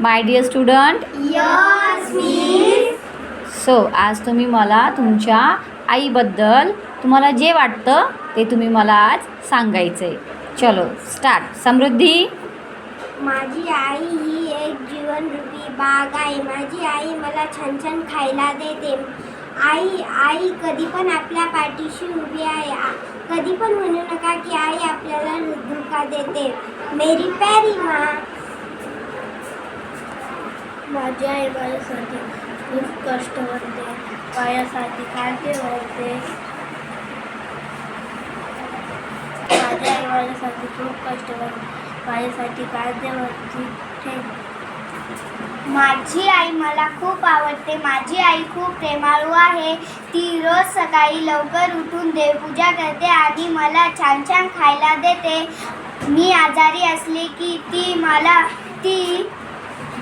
My dear student so आज तुम्ही मला तुमच्या आईबद्दल तुम्हाला जे वाटतं ते तुम्ही मला आज सांगायचं आहे चलो स्टार्ट समृद्धी. माझी आई ही एक जीवनरूपी बाग आहे. माझी आई मला छान छान खायला देते. आई आई कधी पण आपल्या पाठीशी उभी आहे. कधी पण म्हणू नका की आई आपल्याला धोका देते. मेरी प्यारी माँ. माझी आई माझ्यासाठी खूप कष्ट करते माझ्यासाठी काळजी करते माझी आई माझ्यासाठी खूप कष्ट करते माझ्यासाठी काळजी करते माझी आई मला खूप आवडते माझी आई खूप प्रेमाळू आहे ती रोज सकाळी लवकर उठून देवपूजा करते आणि मला छान छान खायला देते. मी आजारी असले की ती मला ती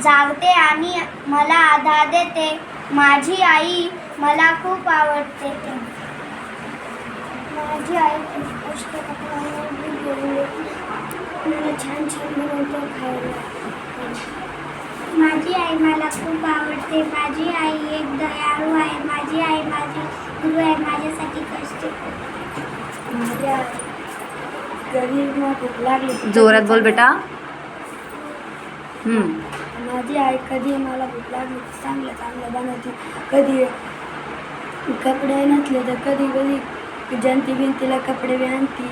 जागते आणि मला आधार देते. माझी आई मला खूप आवडते. माझी आई खूप मला छान छान बनवते खायला. माझी आई मला खूप आवडते. माझी आई एक दयाळू आहे. माझी आई माझी गुरु आहे. माझ्यासाठी कष्ट भूक लागली. जोरात बोल बेटा. हम्म. माझी आई कधी मला भूक लागली चांगलं चांगलं बनवते. कधी कपडे नसले तर कधी कधी जंती बिंतीला कपडे बी आणते.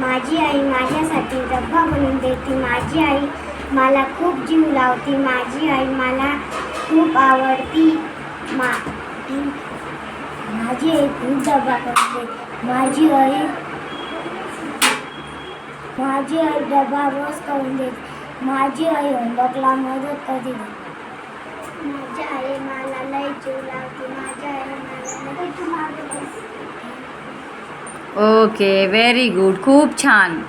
माझी आई माझ्यासाठी डब्बा बनवून देते. माझी आई मला खूप जीव लावते. माझी आई मला खूप आवडती. मा माझी आई खूप डब्बा करते माझी आई माझी आई डबा रोज करून देते. माझी आई होमवर्कला मदत करते माझी आई मला लय जीव लावते माझी आई मला ओके व्हेरी गुड खूप छान.